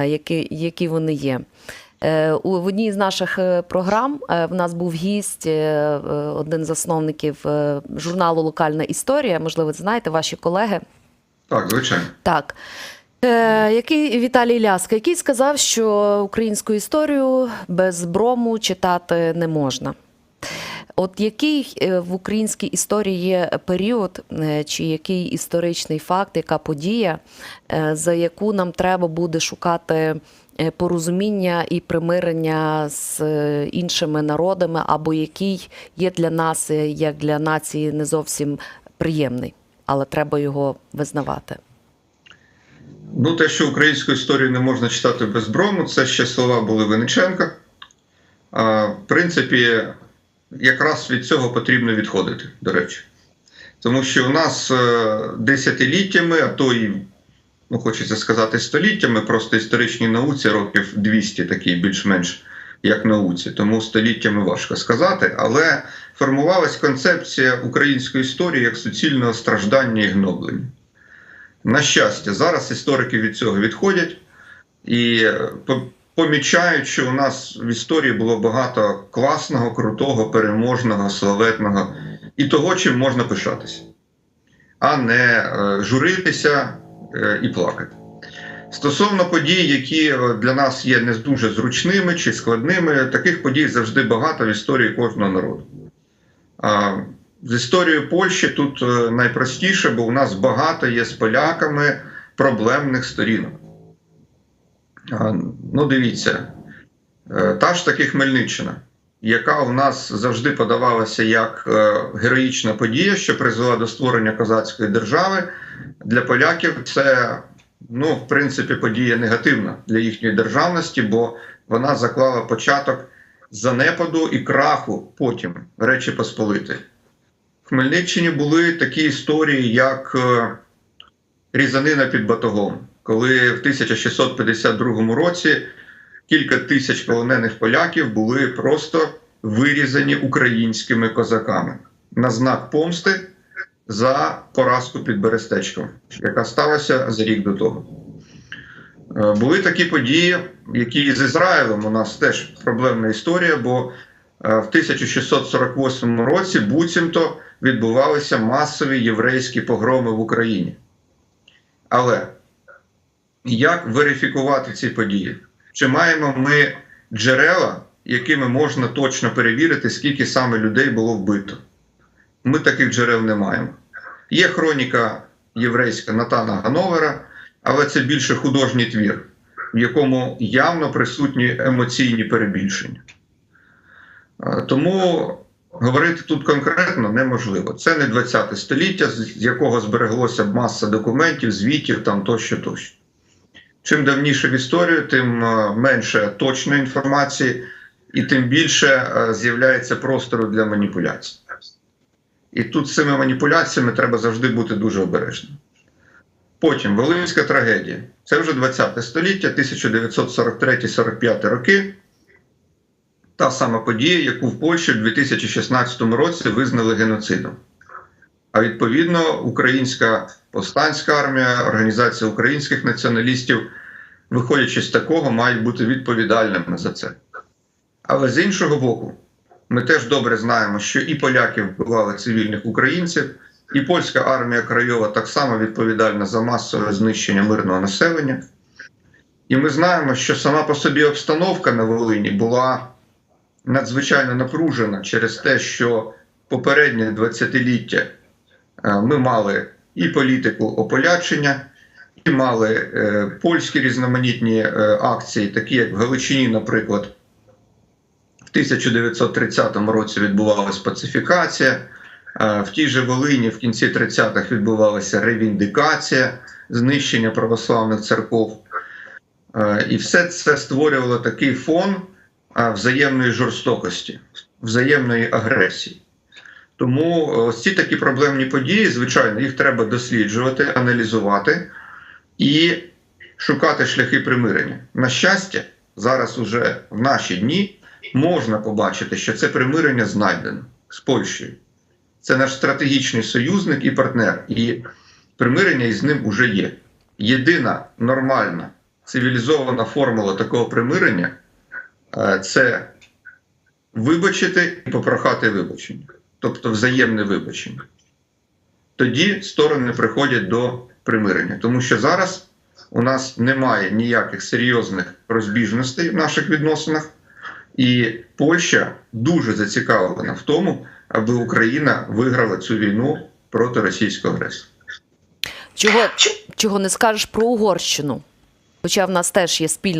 е, які, які вони є. Е, У в одній з наших е, програм в нас був гість, один з засновників журналу Локальна історія. Можливо, знаєте, ваші колеги. Так, звичайно. Так. Який Віталій Ляска, який сказав, що українську історію без брому читати не можна. От який е, в українській історії є період, е, чи який історичний факт, яка подія, е, за яку нам треба буде шукати порозуміння і примирення з іншими народами, або який є для нас, як для нації, не зовсім приємний, але треба його визнавати. Ну, те, що українську історію не можна читати без брому, це ще слова були Винниченка. А, в принципі, якраз від цього потрібно відходити, до речі. Тому що у нас е, десятиліттями, а то і, ну, хочеться сказати, століттями, просто історичній науці років 200, такий більш-менш як науці. Тому століттями важко сказати. Але формувалась концепція української історії як суцільного страждання і гноблення. На щастя, зараз історики від цього відходять і е, помічають, що у нас в історії було багато класного, крутого, переможного, славетного і того, чим можна пишатися, а не е, журитися е, і плакати. Стосовно подій, які е, для нас є не дуже зручними чи складними, таких подій завжди багато в історії кожного народу. З історією Польщі тут найпростіше, бо у нас багато є з поляками проблемних сторінок. Ну, дивіться, е, та ж таки Хмельниччина, яка у нас завжди подавалася як е, героїчна подія, що призвела до створення козацької держави. Для поляків це, ну, в принципі, подія негативна для їхньої державності, бо вона заклала початок занепаду і краху потім Речі Посполитої. В Хмельниччині були такі історії, як е, різанина під батогом, коли в 1652 році кілька тисяч полонених поляків були просто вирізані українськими козаками на знак помсти за поразку під Берестечком, яка сталася за рік до того. Е, Були такі події, які з Ізраїлем у нас теж проблемна історія, бо е, в 1648 році буцімто відбувалися масові єврейські погроми в Україні. Але як верифікувати ці події? Чи маємо ми джерела, якими можна точно перевірити, скільки саме людей було вбито? Ми таких джерел не маємо. Є хроніка єврейська Натана Гановера, але це більше художній твір, в якому явно присутні емоційні перебільшення. Тому говорити тут конкретно неможливо. Це не 20 століття, з якого збереглося маса документів, звітів там тощо тощо. Чим давніше в історію, тим е, менше точної інформації, і тим більше е, з'являється простору для маніпуляцій. І тут з цими маніпуляціями треба завжди бути дуже обережним. Потім Волинська трагедія. Це вже 20 століття, 1943-45 роки. Та сама подія, яку в Польщі в 2016 році визнали геноцидом. А відповідно, Українська повстанська армія, Організація українських націоналістів, виходячи з такого, мають бути відповідальними за це. Але з іншого боку, ми теж добре знаємо, що і поляки вбивали цивільних українців, і польська армія Крайова так само відповідальна за масове знищення мирного населення. І ми знаємо, що сама по собі обстановка на Волині була надзвичайно напружена через те, що попереднє 20-ліття е, ми мали і політику ополячення, і мали е, польські різноманітні е, акції, такі як в Галичині, наприклад. В 1930 році відбувалась пацифікація. е, В тій же Волині в кінці 30-х відбувалася ревіндикація, знищення православних церков. Е, І все це створювало такий фон е, взаємної жорстокості, взаємної агресії. Тому е, ось ці такі проблемні події, звичайно, їх треба досліджувати, аналізувати і шукати шляхи примирення. На щастя, зараз уже в наші дні можна побачити, що це примирення знайдено з Польщею. Це наш стратегічний союзник і партнер, і примирення із ним уже є. Єдина нормальна цивілізована формула такого примирення е, це вибачити і попрохати вибачення, тобто взаємне вибачення. Тоді сторони приходять до примирення, тому що зараз у нас немає ніяких серйозних розбіжностей в наших відносинах, і Польща дуже зацікавлена в тому, аби Україна виграла цю війну проти російського агресора. Чого, чого не скажеш про Угорщину? Хоча в нас теж є спільна